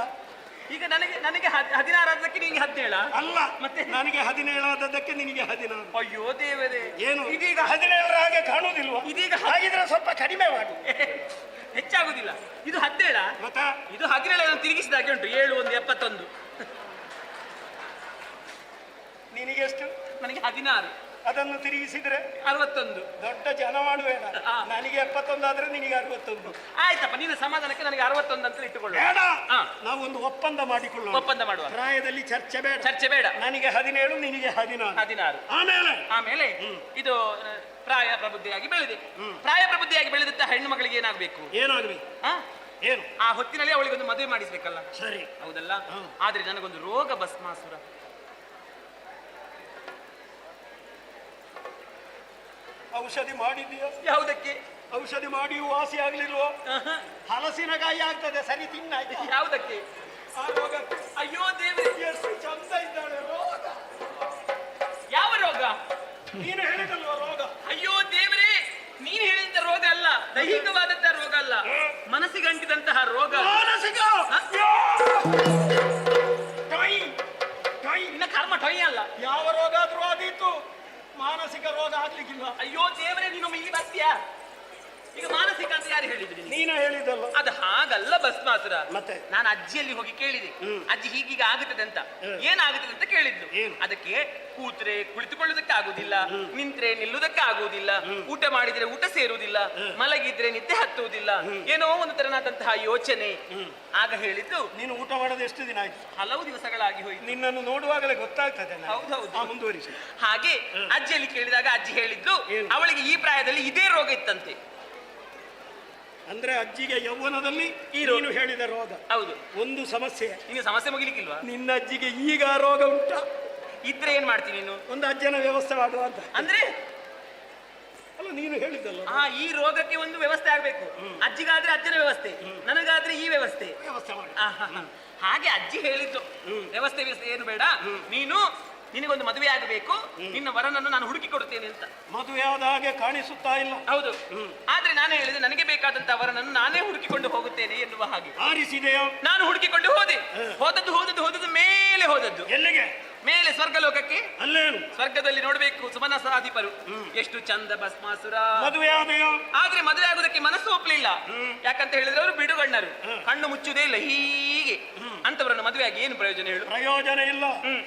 ಈಗ ನನಗೆ ನನಗೆ ಹದಿನಾರು ಆದಕ್ಕೆ ನಿಮಗೆ ಹದಿನೇಳ? ಅಲ್ಲ ಮತ್ತೆ? ನನಗೆ ಹದಿನೇಳು ಆದದ್ದಕ್ಕೆ ನಿನಗೆ ಹದಿನಾರು. ಅಯ್ಯೋ ದೇವರೇ. ಏನು? ಇದೀಗ ಹದಿನೇಳರ ಹಾಗೆ ಕಾಣುವುದಿಲ್ವ? ಇದೀಗ ಹಾಗಿದ್ರೆ ಸ್ವಲ್ಪ ಕಡಿಮೆ ಮಾಡಿ. ಹೆಚ್ಚಾಗುದಿಲ್ಲ. ಇದು ಹದಿನೇಳ? ಮತ್ತ? ಇದು ಹದಿನೇಳನ್ನು ತಿರುಗಿಸಿದಾಗೆ ಉಂಟು. ಏಳು ಒಂದು ಎಪ್ಪತ್ತೊಂದು. ನಿನಗೆಷ್ಟು ನನಗೆ ಹದಿನಾರು. ಅದನ್ನು ತಿರುಗಿಸಿದ್ರೆ ಅರವತ್ತೊಂದು. ದೊಡ್ಡ ಜನ ಮಾಡುವೆ ನನಗೆ ಎಪ್ಪತ್ತೊಂದು ಆದ್ರೆ ನಿನಗೆ ಅರವತ್ತೊಂದು. ಆಯ್ತಪ್ಪ ನೀನು ಸಮಾಧಾನಕ್ಕೆ ನನಗೆ ಅರವತ್ತೊಂದು ಅಂತ ಇಟ್ಟುಕೊಳ್ಳು. ಬೇಡ. ನಾವು ಒಂದು ಒಪ್ಪಂದ ಮಾಡಿಕೊಳ್ಳೋಣ. ಒಪ್ಪಂದ ಮಾಡುವ. ಪ್ರಾಯದಲ್ಲಿ ಚರ್ಚೆ ಬೇಡ. ಚರ್ಚೆ ಬೇಡ. ನನಗೆ ಹದಿನೇಳು ನಿನಗೆ ಹದಿನಾರು. ಹದಿನಾರು. ಆಮೇಲೆ? ಆಮೇಲೆ ಇದು ಪ್ರಾಯ ಪ್ರಬುದ್ಧಿಯಾಗಿ ಬೆಳೆದೆ. ಪ್ರಾಯ ಪ್ರಬುದ್ಧಿಯಾಗಿ ಬೆಳೆದಂತ ಹೆಣ್ಣು ಮಗಳಿಗೆ ಏನಾಗಬೇಕು? ಏನಾಗಬೇಕು ಏನು? ಆ ಹೊತ್ತಿನಲ್ಲಿ ಅವಳಿಗೆ ಒಂದು ಮದುವೆ ಮಾಡಿಸ್ಬೇಕಲ್ಲ. ಸರಿ. ಹೌದಲ್ಲ? ಹ್ಮ್. ಆದ್ರೆ ನನಗೊಂದು ರೋಗ ಭಸ್ಮಾಸುರ. ಔಷಧಿ ಮಾಡಿದ್ಯೋ? ಯಾವುದಕ್ಕೆ? ಔಷಧಿ ಮಾಡಿಯೂ ವಾಸಿ ಆಗ್ಲಿಲ್ವೋ? ಹಲಸಿನ ಹಲಸಿನಕಾಯಿ ಆಗ್ತದೆ ಸರಿ ತಿನ್ನ ಯಾವುದಕ್ಕೆ? ಆ ರೋಗ. ಅಯ್ಯೋ ದೇವರಿಗೆ ಎಷ್ಟು ಚಂದ ಇದ್ದಾಳೆ ರೋಗ. ಯಾವ ರೋಗ? ನೀನು ಹೇಳಿದಲ್ವ ರೋಗ? ಅಯ್ಯೋ ದೇವರೇ ನೀನು ಹೇಳಿದ ರೋಗ ಅಲ್ಲ ದೈಹಿಕವಾದಂತಹ ರೋಗ ಅಲ್ಲ. ಮನಸ್ಸಿಗಂಟಿದಂತಹ ರೋಗ. ಮಾನಸಿಕ ರೋಗ ಆಗ್ಲಿಕ್ಕಿಲ್ಲ ಅಯ್ಯೋ ದೇವರೇ ನೀನೊಮ್ಮೆ ಇಲ್ಲಿ ಬರ್ತೀಯಾ ಈಗ ಮಾನಸಿಕ ಅಂತ ಯಾರು ಹೇಳಿದ್ರಿ ನೀನು ನೀನು ಹೇಳಿದಲ್ಲ ಅದು ಹಾಗಲ್ಲ ಭಸ್ಮಾಸುರ. ಮತ್ತೆ? ನಾನು ಅಜ್ಜಿಯಲ್ಲಿ ಹೋಗಿ ಕೇಳಿದೆ. ಅಜ್ಜಿ ಹೀಗೀಗ ಆಗುತ್ತದೆ ಅಂತ. ಏನಾಗುತ್ತದೆ ಅಂತ ಕೇಳಿದ್ಲು. ಏನು? ಅದಕ್ಕೆ ಕೂತ್ರೆ ಕುಳಿತುಕೊಳ್ಳುವುದಕ್ಕೆ ಆಗುದಿಲ್ಲ ನಿಂತ್ರೆ ನಿಲ್ಲುವುದಕ್ಕೆ ಆಗುವುದಿಲ್ಲ ಊಟ ಮಾಡಿದ್ರೆ ಊಟ ಸೇರುವುದಿಲ್ಲ ಮಲಗಿದ್ರೆ ನಿದ್ದೆ ಹತ್ತುವುದಿಲ್ಲ. ಏನೋ ಒಂದು ತರನಾದಂತಹ ಯೋಚನೆ. ಆಗ ಹೇಳಿದ್ದು ನೀನು ಊಟ ಮಾಡೋದು ಎಷ್ಟು ದಿನ ಆಯ್ತು? ಹಲವು ದಿವಸಗಳಾಗಿ ಹೋಯಿತು. ನಿನ್ನನ್ನು ನೋಡುವಾಗಲೇ ಗೊತ್ತಾಗ್ತದೆ ನನಗೆ. ಹೌದು ಆ, ಮುಂದುವರಿಸಿ. ಹಾಗೆ ಅಜ್ಜಿಯಲ್ಲಿ ಕೇಳಿದಾಗ ಅಜ್ಜಿ ಹೇಳಿದ್ದು ಏನು? ಅವಳಿಗೆ ಈ ಪ್ರಾಯದಲ್ಲಿ ಇದೇ ರೋಗ ಇತ್ತಂತೆ. ಅಂದ್ರೆ ಅಜ್ಜಿಗೆ ಯೌವನದಲ್ಲಿ. ನೀನು ಹೇಳಿದ ರೋಗ. ಹೌದು. ಒಂದು ಸಮಸ್ಯೆ. ನಿಮಗೆ ಸಮಸ್ಯೆ ಮುಗಿಲಿಕ್ಕಿಲ್ವಾ? ನಿನ್ನ ಅಜ್ಜಿಗೆ ಈಗ ರೋಗ ಉಂಟ. ಇದ್ರೆ ಏನ್ ಮಾಡ್ತೀನಿ ನೀನು? ಒಂದು ಅಜ್ಜನ ವ್ಯವಸ್ಥೆ ಮಾಡುವ ಅಂತ. ಅಂದ್ರೆ? ಅಲ್ಲ ನೀನು ಹೇಳಿದ್ದಲ್ಲ ಆ ಈ ರೋಗಕ್ಕೆ ಒಂದು ವ್ಯವಸ್ಥೆ ಆಗ್ಬೇಕು. ಅಜ್ಜಿಗಾದ್ರೆ ಅಜ್ಜನ ವ್ಯವಸ್ಥೆ ನನಗಾದ್ರೆ ಈ ವ್ಯವಸ್ಥೆ. ವ್ಯವಸ್ಥೆ ಮಾಡಿ. ಹಾಗೆ ಅಜ್ಜಿ ಹೇಳಿದ್ದು. ವ್ಯವಸ್ಥೆ ವ್ಯವಸ್ಥೆ ಏನು ಬೇಡ. ನೀನು ನಿನಗೊಂದು ಮದುವೆ ಆಗಬೇಕು. ನಿನ್ನ ವರನನ್ನು ನಾನು ಹುಡುಕಿ ಕೊಡುತ್ತೇನೆ ಅಂತ. ಮದುವೆ ಆದ ಹಾಗೆ ಕಾಣಿಸುತ್ತಾ ಇಲ್ಲ. ಹೌದು. ಆದ್ರೆ ನಾನು ಹೇಳಿದೆ ನನಗೆ ಬೇಕಾದಂತ ವರನನ್ನು ನಾನೇ ಹುಡುಕಿಕೊಂಡು ಹೋಗುತ್ತೇನೆ ಎನ್ನುವ ಹಾಗೆ. ಆರಿಸಿದೆಯೋ? ನಾನು ಹುಡುಕಿಕೊಂಡು ಹೋದೆ. ಹೋದದ್ದು ಹೋದದ್ದು ಹೋದದ್ದು ಮೇಲೆ ಹೋದದ್ದು. ಎಲ್ಲಿಗೆ? ಮೇಲೆ ಸ್ವರ್ಗಲೋಕಕ್ಕೆ? ಅಲ್ಲೇನು? ಸ್ವರ್ಗದಲ್ಲಿ ನೋಡಬೇಕು ಸುಮನ ಸಾಧಿಪರು ಎಷ್ಟು ಚಂದ ಭಸ್ಮಾಸುರ. ಮದುವೆ ಆದೆಯೋ? ಆದ್ರೆ ಮದುವೆ ಆಗುದಕ್ಕೆ ಮನಸ್ಸು ಒಪ್ಲಿಲ್ಲ. ಯಾಕಂತ ಹೇಳಿದ್ರೆ ಅವರು ಬಿಡುಗಣ್ಣರು. ಕಣ್ಣು ಮುಚ್ಚುವುದೇ ಇಲ್ಲ ಹೀಗೆ. ಅಂತವರನ್ನು ಮದುವೆ ಆಗಿ ಏನು ಪ್ರಯೋಜನ ಹೇಳು? ಪ್ರಯೋಜನ ಇಲ್ಲ.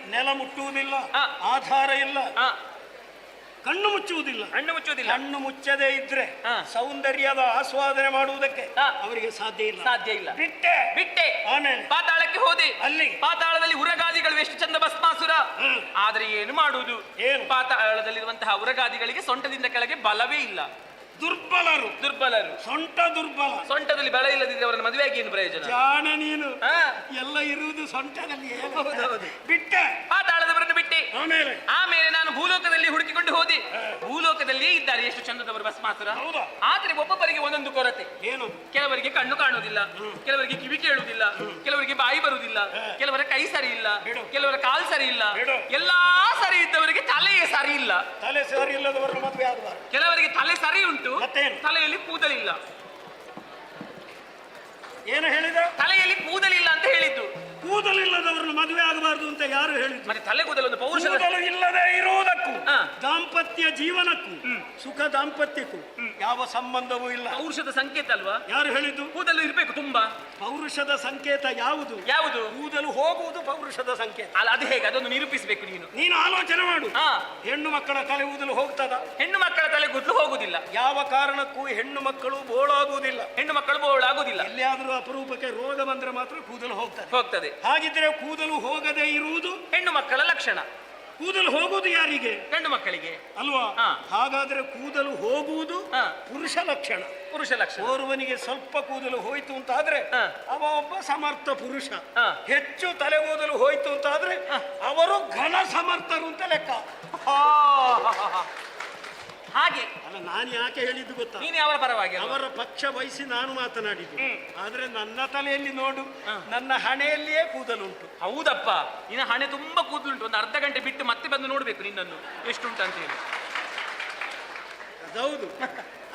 ನೆಲ ಮುಟ್ಟುವುದಿಲ್ಲ. ಆಧಾರ ಇಲ್ಲ. ಕಣ್ಣು ಮುಚ್ಚುವುದಿಲ್ಲ. ಕಣ್ಣು ಮುಚ್ಚುವುದಿಲ್ಲ. ಕಣ್ಣು ಮುಚ್ಚದೇ ಇದ್ರೆ. ಸೌಂದರ್ಯದ ಆಸ್ವಾದನೆ ಮಾಡುವುದಕ್ಕೆ. ಅವರಿಗೆ ಸಾಧ್ಯ ಇಲ್ಲ. ಸಾಧ್ಯ ಇಲ್ಲ. ಬಿಟ್ಟೆ. ಬಿಟ್ಟೆ. ಆಮೇಲೆ ಪಾತಾಳಕ್ಕೆ ಹೋದೆ. ಅಲ್ಲಿ. ಪಾತಾಳದಲ್ಲಿ ಉರಗಾದಿಗಳು ಎಷ್ಟು ಚಂದ ಭಸ್ಮಾಸುರ. ಆದ್ರೆ ಏನು ಮಾಡುವುದು ಏನು? ಪಾತಾಳದಲ್ಲಿರುವಂತಹ ಉರಗಾದಿಗಳಿಗೆ ಸೊಂಟದಿಂದ ಕೆಳಗೆ ಬಲವೇ ಇಲ್ಲ. ದುರ್ಬಲರು. ದುರ್ಬಲರು. ಸೊಂಟ ದುರ್ಬಲ. ಸೊಂಟದಲ್ಲಿ ಬಲ ಇಲ್ಲದಿದ್ರೆ ಅವರನ್ನು ಮದುವೆಯಾಗಿ ಏನು ಪ್ರಯೋಜನ? ಜಾಣ ನೀನು? ಎಲ್ಲ ಇರುವುದು ಸೊಂಟದಲ್ಲಿ. ಬಿಟ್ಟೆ. ಆಮೇಲೆ? ಆಮೇಲೆ ನಾನು ಭೂಲೋಕದಲ್ಲಿ ಹುಡುಕಿಕೊಂಡು ಹೋದೆ. ಭೂಲೋಕದಲ್ಲಿ ಇದ್ದಾರೆ ಎಷ್ಟು ಚಂದದವರು ಭಸ್ಮಾಸುರ. ಹೌದಾ? ಆದ್ರೆ ಒಬ್ಬೊಬ್ಬರಿಗೆ ಒಂದೊಂದು ಕೊರತೆ. ಏನು ಕೆಲವರಿಗೆ ಕಣ್ಣು ಕಾಣುವುದಿಲ್ಲ ಕೆಲವರಿಗೆ ಕಿವಿ ಕೇಳುವುದಿಲ್ಲ ಕೆಲವರಿಗೆ ಬಾಯಿ ಬರುವುದಿಲ್ಲ ಕೆಲವರ ಕೈ ಸರಿ ಇಲ್ಲ ಬಿಡು. ಕೆಲವರ ಕಾಲ್ ಸರಿ ಇಲ್ಲ. ಬಿಡು. ಎಲ್ಲಾ ಸರಿ ಇದ್ದವರಿಗೆ ತಲೆಯೇ ಸರಿ ಇಲ್ಲ. ತಲೆ ಸರಿ ಇಲ್ಲದವರನ್ನು ಮದುವೆ ಆಗಬಾರ್ದು ಕೆಲವರಿಗೆ ತಲೆ ಸರಿ ಉಂಟು ಮತ್ತೇನು? ತಲೆಯಲ್ಲಿ ಕೂದಲಿಲ್ಲ. ಏನು ಹೇಳಿದ? ತಲೆಯಲ್ಲಿ ಕೂದಲಿಲ್ಲ ಅಂತ ಹೇಳಿದ್ದು. ಕೂದಲಿಲ್ಲದವರನ್ನು ಮದುವೆ ಆಗಬಾರದು ಅಂತ ಯಾರು ಹೇಳಿದ್ರು? ಮತ್ತೆ ತಲೆ ಕೂದಲು ಒಂದು ಪೌರುಷ ಕೂದಲು ಇಲ್ಲದೆ ಇರುವುದಕ್ಕೂ ಹಾ. ದಾಂಪತ್ಯ ಜೀವನಕ್ಕೂ ಸುಖ ದಾಂಪತ್ಯಕ್ಕೂ ಯಾವ ಸಂಬಂಧವೂ ಇಲ್ಲ. ಪೌರುಷದ ಸಂಕೇತ ಅಲ್ವಾ? ಯಾರು ಹೇಳಿದ್ದು? ಕೂದಲು ಇರಬೇಕು ತುಂಬಾ. ಪೌರುಷದ ಸಂಕೇತ ಯಾವುದು? ಯಾವುದು? ಕೂದಲು ಹೋಗುವುದು ಪೌರುಷದ ಸಂಕೇತ. ಅಲ್ಲ ಅದು ಹೇಗೆ? ಅದೊಂದು ನಿರೂಪಿಸಬೇಕು ನೀನು. ನೀನು ಆಲೋಚನೆ ಮಾಡು. ಹಾ. ಹೆಣ್ಣು ಮಕ್ಕಳ ತಲೆ ಕೂದಲು ಹೋಗ್ತದ? ಹೆಣ್ಣು ಮಕ್ಕಳ ತಲೆ ಕೂದಲು ಹೋಗುದಿಲ್ಲ ಯಾವ ಕಾರಣಕ್ಕೂ ಹೆಣ್ಣು ಮಕ್ಕಳು ಬೋಳಾಗುವುದಿಲ್ಲ. ಹೆಣ್ಣು ಮಕ್ಕಳು ಬೋಳಾಗುವುದಿಲ್ಲ. ಎಲ್ಲಿಯಾದ್ರೂ ಅಪರೂಪಕ್ಕೆ ರೋಗ ಬಂದ್ರೆ ಮಾತ್ರ ಕೂದಲು ಹೋಗ್ತದೆ. ಹೋಗ್ತದೆ. ಹಾಗಿದ್ರೆ ಕೂದಲು ಹೋಗದೆ ಇರುವುದು ಹೆಣ್ಣು ಮಕ್ಕಳ ಲಕ್ಷಣ ಕೂದಲು ಹೋಗುವುದು ಯಾರಿಗೆ ಗಂಡು ಮಕ್ಕಳಿಗೆ ಅಲ್ವಾ ಹಾ. ಹಾಗಾದ್ರೆ ಕೂದಲು ಹೋಗುವುದು ಹಾ. ಪುರುಷ ಲಕ್ಷಣ ಪುರುಷ ಲಕ್ಷಣ ಓರ್ವನಿಗೆ ಸ್ವಲ್ಪ ಕೂದಲು ಹೋಯ್ತು ಅಂತಾದ್ರೆ ಹಾ. ಅವ ಒಬ್ಬ ಸಮರ್ಥ ಪುರುಷ ಹಾ. ಹೆಚ್ಚು ತಲೆ ಕೂದಲು ಹೋಯ್ತು ಅಂತಾದ್ರೆ ಅವರು ಘನ ಸಮರ್ಥರು ಅಂತ ಲೆಕ್ಕ ಹಾ. ಹಾಗೆ. ಅಲ್ಲ ನಾನು ಯಾಕೆ ಹೇಳಿದ್ದು ಗೊತ್ತಾ? ನೀನು ಅವರ ಪರವಾಗಿ ಅಲ್ವಾ? ಅವರ ಪಕ್ಷ ವಹಿಸಿ ನಾನು ಮಾತನಾಡಿದ್ದು ಆದ್ರೆ ನನ್ನ ತಲೆಯಲ್ಲಿ ನೋಡು ನನ್ನ ಹಣೆಯಲ್ಲಿಯೇ ಕೂದಲುಂಟು. ಹೌದಪ್ಪ. ನಿನ್ನ ಹಣೆ ತುಂಬಾ ಕೂದಲುಂಟು. ಒಂದು ಅರ್ಧ ಗಂಟೆ ಬಿಟ್ಟು ಮತ್ತೆ ಬಂದು ನೋಡ್ಬೇಕು ನಿನ್ನನ್ನು. ಎಷ್ಟುಂಟು ಅಂತ ಹೇಳಿ. ಅದೌದು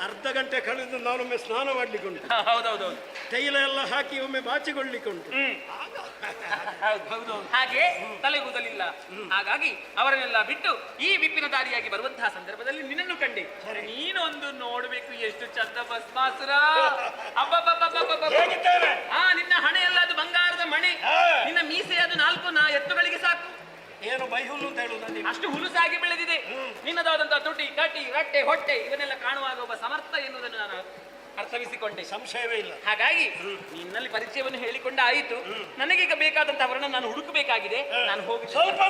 ಅರ್ಧ ಗಂಟೆ ಕಳೆದು ನಾನೊಮ್ಮೆ ಸ್ನಾನ ಮಾಡ್ಲಿಕ್ಕೆ ಉಂಟು ಹೌದೌದು ಹೌದೌದೌದು. ತೈಲ ಎಲ್ಲ ಹಾಕಿ ಒಮ್ಮೆ ಬಾಚಿಕೊಳ್ಳಿಕ್ಕೆ ಉಂಟು ಹೌದು ಹಾಗೆ ತಲೆ ಕೂದಲಿಲ್ಲ ಹಾಗಾಗಿ ಅವರನ್ನೆಲ್ಲ ಬಿಟ್ಟು ಈ ವಿಪ್ಪಿನ ದಾರಿಯಾಗಿ ಬರುವಂತಹ ಸಂದರ್ಭದಲ್ಲಿ ನಿನ್ನನ್ನು ಕಂಡೆ. ನೀನೊಂದು ನೋಡ್ಬೇಕು ಎಷ್ಟು ಚಂದ ಭಸ್ಮಾಸುರ ಹಾ ನಿನ್ನ ಹಣೆ ಎಲ್ಲ ಅದು ಬಂಗಾರದ ಮಣೆ. ನಿನ್ನ ಮೀಸೆ ಅದು ನಾಲ್ಕು ನಾ ಎತ್ತುಗಳಿಗೆ ಸಾಕು. ಏನು ಬೈಹುಲ್ಲು ಅಂತ ಹೇಳುದು ನೀನು ಅಷ್ಟು ಹುಲುಸಾಗಿ ಬೆಳೆದಿದೆ. ನಿನ್ನದಾದಂತಹ ತುಟಿ ಕಟಿ ರಟ್ಟೆ ಹೊಟ್ಟೆ ಇವನ್ನೆಲ್ಲ ಕಾಣುವಾಗ ಒಬ್ಬ ಸಮರ್ಥ ಎನ್ನುವುದನ್ನು ನಾನು ಅರ್ಥವಿಸಿಕೊಂಡೆ. ಸಂಶಯವೇ ಇಲ್ಲ. ಹಾಗಾಗಿ ನಿನ್ನಲ್ಲಿ ಪರಿಚಯವನ್ನು ಹೇಳಿಕೊಂಡ ಆಯಿತು. ನನಗೀಗ ಬೇಕಾದಂತಹ ಅವರನ್ನು ನಾನು ಹುಡುಕಬೇಕಾಗಿದೆ. ನಾನು ಹೋಗಿ ಸ್ವಲ್ಪ.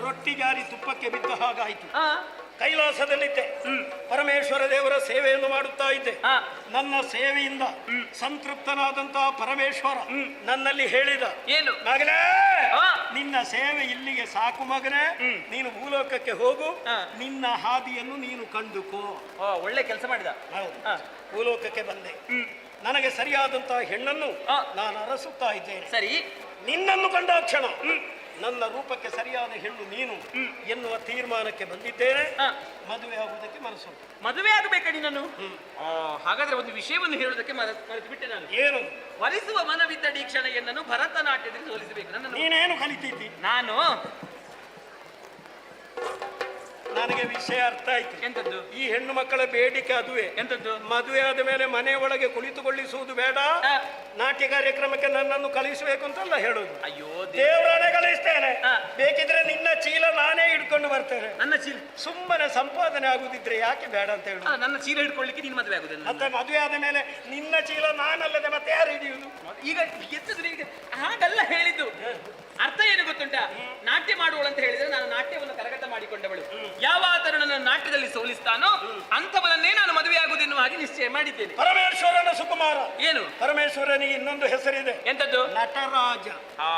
ರೊಟ್ಟಿ ಜಾರಿ ತುಪ್ಪಕ್ಕೆ ಬಿದ್ದ ಹಾಗಾಯಿತು. ಹಾ ಕೈಲಾಸದಲ್ಲಿದ್ದೆ. ಪರಮೇಶ್ವರ ದೇವರ ಸೇವೆಯನ್ನು ಮಾಡುತ್ತಾ ಇದ್ದೆ. ನನ್ನ ಸೇವೆಯಿಂದ ಸಂತೃಪ್ತನಾದಂತಹ ಪರಮೇಶ್ವರ ನನ್ನಲ್ಲಿ ಹೇಳಿದ ಏನು? ಮಗನೇ ನಿನ್ನ ಸೇವೆ ಇಲ್ಲಿಗೆ ಸಾಕು ಮಗನೇ. ನೀನು ಭೂಲೋಕಕ್ಕೆ ಹೋಗು. ನಿನ್ನ ಹಾದಿಯನ್ನು ನೀನು ಕಂಡುಕೋ. ಒಳ್ಳೆ ಕೆಲಸ ಮಾಡಿದ. ಹೌದು. ಭೂಲೋಕಕ್ಕೆ ಬಂದೆ. ನನಗೆ ಸರಿಯಾದಂತಹ ಹೆಣ್ಣನ್ನು. ನಾನು ಅರಸುತ್ತಾ ಇದ್ದೇನೆ. ಸರಿ. ನಿನ್ನನ್ನು ಕಂಡ ಕ್ಷಣ ನನ್ನ ರೂಪಕ್ಕೆ ಸರಿಯಾದ ಹೆಣ್ಣು ನೀನು ಎನ್ನುವ ತೀರ್ಮಾನಕ್ಕೆ ಬಂದಿದ್ದೇನೆ. ಮದುವೆ ಆಗುವುದಕ್ಕೆ ಮನಸ್ಸು ಮದುವೆ ಆಗಬೇಕಾ ನೀನನ್ನು ಆ, ಹಾಗಾದ್ರೆ ಒಂದು ವಿಷಯವನ್ನು ಹೇಳುವುದಕ್ಕೆ ಮರೆತು ಬಿಟ್ಟೆ ನಾನು. ಏನು? ವರಿಸುವ ಮನವಿದ್ದ ಕ್ಷಣ ಎನ್ನನ್ನು ಭರತನಾಟ್ಯದಲ್ಲಿ ಸೋಲಿಸಬೇಕು. ನನ್ನ ನೀನೇನು ಕಲಿತಿದ್ದಿ? ನಾನು ನನಗೆ ವಿಷಯ ಅರ್ಥ ಆಯ್ತು. ಎಂತದ್ದು? ಈ ಹೆಣ್ಣು ಮಕ್ಕಳ ಬೇಡಿಕೆ ಅದುವೆ. ಎಂತದ್ದು? ಮದುವೆ ಆದ ಮೇಲೆ ಮನೆ ಒಳಗೆ ಕುಳಿತುಕೊಳ್ಳಿಸುವುದು ಬೇಡ. ನಾಟ್ಯ ಕಾರ್ಯಕ್ರಮಕ್ಕೆ ನನ್ನನ್ನು ಕಳಿಸಬೇಕು ಅಂತಲ್ಲ ಹೇಳುದು. ಅಯ್ಯೋ ದೇವರನ್ನೇ ಕಳಿಸ್ತೇನೆ. ಬೇಕಿದ್ರೆ ನಿನ್ನ ಚೀಲ ನಾನೇ ಹಿಡ್ಕೊಂಡು ಬರ್ತೇನೆ. ನನ್ನ ಚೀಲ? ಸುಮ್ಮನೆ ಸಂಪಾದನೆ ಆಗುದಿದ್ರೆ ಯಾಕೆ ಬೇಡ ಅಂತ ಹೇಳುದು ನನ್ನ ಚೀಲ ಹಿಡ್ಕೊಳ್ಳಿಕ್ಕೆ ನೀನು ಮದುವೆ ಆಗುದಿಲ್ಲ ಅಂತ ಮದುವೆ ಆದ ಮೇಲೆ ನಿನ್ನ ಚೀಲ ನಾನಲ್ಲದೆ ಮತ್ತೆ ಯಾರು ಹಿಡಿಯುವುದು? ಈಗ ಎತ್ತದ್ರೆ ಈಗ ಹಾಗಲ್ಲ ಹೇಳಿದ್ದು. ಅರ್ಥ ಏನು ಗೊತ್ತುಂಟ? ನಾಟ್ಯ ಮಾಡುವಳು ಅಂತ ಹೇಳಿದ್ರೆ ನಾನು ನಾಟ್ಯವನ್ನು ಕರಗತ ಮಾಡಿಕೊಂಡವಳು. ಯಾವ ತರುಣನ ನಾಟ್ಯದಲ್ಲಿ ಸೋಲಿಸ್ತಾನೋ ಅಂಥವನನ್ನೇ ನಾನು ಮದುವೆಯಾಗುವುದೆನ್ನುವ ಹಾಗೆ ನಿಶ್ಚಯ ಮಾಡಿದ್ದೇನೆ. ಪರಮೇಶ್ವರನ ಸುಕುಮಾರ. ಏನು? ಪರಮೇಶ್ವರನಿಗೆ ಇನ್ನೊಂದು ಹೆಸರಿದೆ. ಎಂತದ್ದು? ನಟರಾಜ. ಆ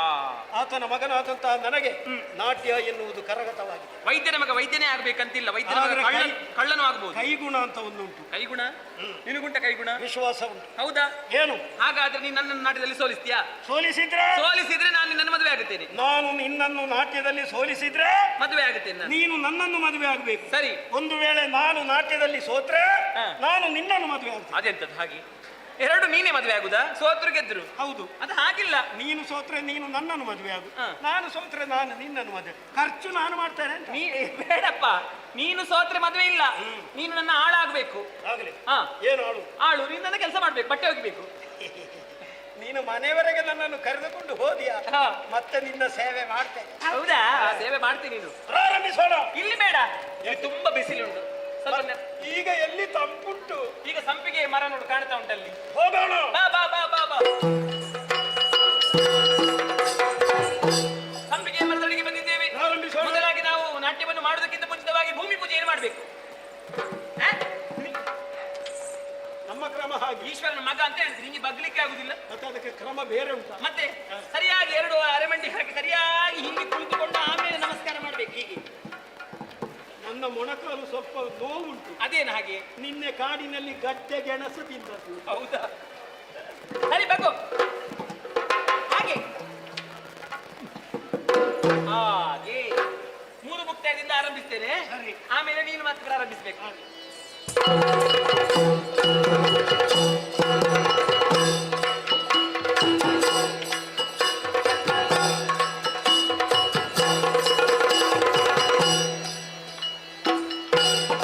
ಆತನ ಮಗನಾದಂತಹ ನನಗೆ ನಾಟ್ಯ ಎನ್ನುವುದು ಕರಗತವಾಗಿದೆ. ವೈದ್ಯನ ಮಗ ವೈದ್ಯನೇ ಆಗ್ಬೇಕಂತಿಲ್ಲ. ವೈದ್ಯನ ಮಗ ಕಳ್ಳನು ಆಗ್ಬೋದು. ಕೈಗುಣ ಅಂತ ಒಂದುಂಟು. ಕೈಗುಣ? ನಿನಗುಂಟ ಕೈಗುಣ? ವಿಶ್ವಾಸ ಉಂಟು. ಹೌದಾ? ಏನು? ಹಾಗಾದ್ರೆ ನೀನು ನನ್ನ ನಾಟ್ಯದಲ್ಲಿ ಸೋಲಿಸ್ತೀಯಾ? ಸೋಲಿಸಿದ್ರೆ? ಸೋಲಿಸಿದ್ರೆ ನಾನು ನಿನ್ನ ಮದುವೆ ಆಗುತ್ತೇನೆ ನಾನು ನಿನ್ನನ್ನು ನಾಟ್ಯದಲ್ಲಿ ಸೋಲಿಸಿದ್ರೆ ಮದುವೆ ಆಗುತ್ತೇನೆ ನಾನು ನೀನು ನನ್ನನ್ನು ಮದುವೆ ಆಗಬೇಕು. ಸರಿ. ಒಂದು ವೇಳೆ ನಾನು ನಾಟ್ಯದಲ್ಲಿ ಸೋತ್ರೆ ಹಾ. ನಾನು ನಿನ್ನನ್ನು ಮದುವೆ ಆಗ್ತೇನೆ. ಅದೆಂತದ್ದು? ಹಾಗೆ. ಎರಡು ನೀನೇ ಮದುವೆ ಆಗುದಾ? ಸೋತ್ರ ಗೆದ್ರು. ಹೌದು. ಅದು ಹಾಗಿಲ್ಲ. ನೀನು ಸೋತ್ರೆ ನೀನು ನನ್ನನ್ನು ಮದುವೆ ಆಗು. ಹಾ. ನಾನು ಸೋತ್ರೆ ನಾನು ನಿನ್ನನ್ನು ಮದುವೆ ಖರ್ಚು ನಾನು ಮಾಡ್ತೇನೆ ಅಂತ. ನೀ ಬೇಡಪ್ಪ. ನೀನು ಸೋತ್ರೆ ಮದುವೆ ಇಲ್ಲ. ನೀನು ನನ್ನ ಆಳಾಗ್ಬೇಕು. ಆಗಲಿ. ಹಾ. ಏನು ಆಳು? ಆಳು. ನೀನು ನನ್ನ ಕೆಲಸ ಮಾಡ್ಬೇಕು. ಬಟ್ಟೆ ಒಗಿಬೇಕು. ನೀನು ಮನೆಯವರೆಗೆ ನನ್ನನ್ನು ಕರೆದುಕೊಂಡು ಹೋದಿಯಾ? ಹಾ. ಮತ್ತೆ ನಿನ್ನ ಸೇವೆ ಮಾಡ್ತೇನೆ ಹೌದಾ? ಸೇವೆ ಮಾಡ್ತೀನಿ ನೀನು. ಪ್ರಾರಂಭಿಸೋಣ. ಇಲ್ಲಿ ಬೇಡ. ಇಲ್ಲಿ ತುಂಬಾ ಬಿಸಿಲುಂಟು. ಸ್ವಲ್ಪ ನೆ- ಈಗ ಎಲ್ಲಿ ತಂಪುಂಟು? ಈಗ ಸಂಪಿಗೆ ಮರ ನೋಡು ಕಾಣ್ತಾ ಉಂಟಲ್ಲಿ ಹೋಗೋಣ. ಬಾ ಬಾ ಬಾ ಬಾ ಬಾ. ಸಂಪಿಗೆ ಮರದೊಳಗೆ ಬಂದಿದ್ದೇವೆ. ಪ್ರಾರಂಭಿಸೋಣ. ಮೊದಲಾಗಿ ನಾವು ನಾಟ್ಯವನ್ನು ಮಾಡುವುದಕ್ಕಿಂತ ಮುಂಚಿತವಾಗಿ ಭೂಮಿ ಪೂಜೆ ಏನು ಮಾಡಬೇಕು. ಮಗ ಅಂತ ಹೇಳ್ತೀನಿ ನಿಂಗೆ ಬಗ್ಲಿಕ್ಕೆ ಆಗುದಿಲ್ಲ. ಮತ್ತೆ ಅದಕ್ಕೆ ಕ್ರಮ ಬೇರೆ ಉಂಟು? ಮತ್ತೆ ಸರಿಯಾಗಿ ಎರಡು ಅರೆಮಂಡಿ ಹಾಕಿ ಸರಿಯಾಗಿ ಹಿಂಗೆ ಕುಳಿತುಕೊಂಡು ಆಮೇಲೆ ನಮಸ್ಕಾರ ಮಾಡ್ಬೇಕು ಹೀಗೆ. ನನ್ನ ಮೊಣಕಾಲು ಸ್ವಲ್ಪ ನೋವುಂಟು. ಅದೇನು ಹಾಗೆ? ನಿನ್ನೆ ಕಾಡಿನಲ್ಲಿ ಗಟ್ಟೆ ಗೆಣಸು ತಿಂದದ್ದು. ಹೌದಾ? ಸರಿ ಬಗ್ಗು ಹಾಗೆ. ಹಾಗೆ. ಮೂರು ಮುಕ್ತಾಯದಿಂದ ಆರಂಭಿಸ್ತೇನೆ. ಆಮೇಲೆ ನೀನು ಮಾತ್ರ ಪ್ರಾರಂಭಿಸ್ಬೇಕು. ಹಾಗೆ. you